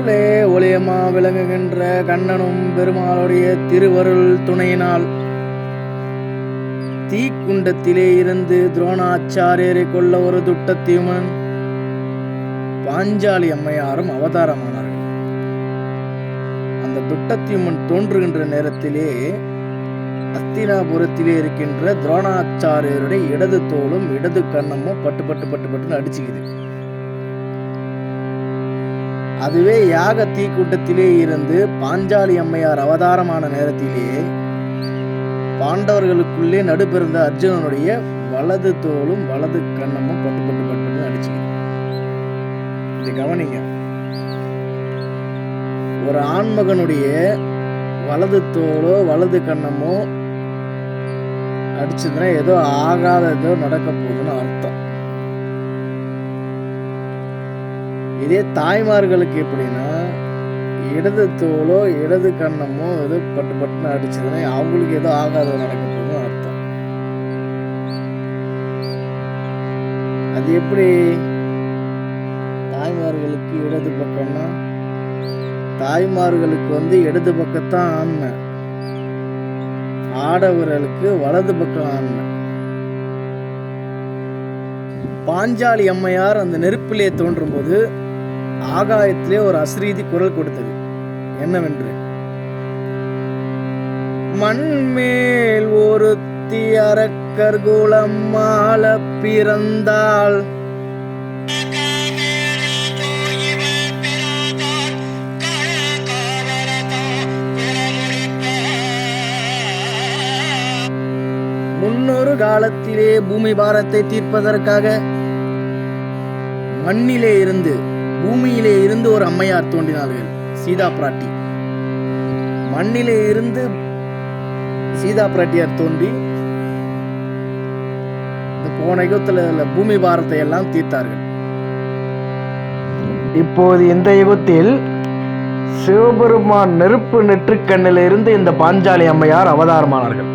அருளே ஒளியமா விளங்குகின்ற கண்ணனும் பெருமாளுடைய திருவருள் துணையினால். தீக்குண்டத்திலே இருந்து துரோணாச்சாரியரை கொள்ள ஒரு துட்டத்தியுமன் பாஞ்சாலி அம்மையாரும் அவதாரமானார்கள். அந்த துட்டத்தியுமன் தோன்றுகின்ற நேரத்திலே அஸ்தினாபுரத்திலே இருக்கின்ற துரோணாச்சாரியருடைய இடது தோளும் இடது கண்ணமும் பட்டு பட்டு பட்டு பட்டுன்னு அடிச்சுக்குது. அதுவே யாக தீக்கூட்டத்திலே இருந்து பாஞ்சாலி அம்மையார் அவதாரமான நேரத்திலேயே பாண்டவர்களுக்குள்ளே நடுபிறந்த அர்ஜுனனுடைய வலது தோலும் வலது கண்ணமும் பட்டு பட்டு பட்டு பட்டு அடிச்சுக்குது இது கவனிங்க. ஒரு ஆண்மகனுடைய வலது தோலோ வலது கண்ணமோ அடிச்சதுன்னா ஏதோ ஆகாத ஏதோ நடக்க போகுதுன்னு அர்த்தம். இதே தாய்மார்களுக்கு எப்படின்னா இடது தோலோ இடது கண்ணமோ ஏதோ பட்டு பட்டுன்னு அடிச்சதுன்னா அவங்களுக்கு ஏதோ ஆகாத நடக்கிறது அர்த்தம். அது எப்படி? தாய்மார்களுக்கு இடது பக்கம்னா தாய்மார்களுக்கு வந்து இடது பக்கத்தான் ஆண்மை. ஆடவர்களுக்கு வலது பக்கம் ஆண்மை. பாஞ்சாலி அம்மையார் அந்த நெருப்பிலே தோன்றும் போது ஆகாயத்திலே ஒரு அஸ்ரீதி குரல் கொடுத்தது. என்னவென்று? மண்மேல் ஒரு அரக்கர் குளம் மால பிறந்தாள். முன்னொரு காலத்திலே பூமி பாரத்தை தீர்ப்பதற்காக மண்ணிலே இருந்து பூமியிலே இருந்து ஒரு அம்மையார் தோன்றினார்கள் சீதா பிராட்டி. மண்ணிலே இருந்து சீதா பிராட்டியார் தோன்றி இந்த போன யுகத்தில் பூமி பாரத்தை எல்லாம் தீர்த்தார்கள். இப்போது இந்த யுகத்தில் சிவபெருமான் நெருப்பு நெற்றுக்கண்ணில் இருந்து இந்த பாஞ்சாலி அம்மையார் அவதாரமானார்கள்.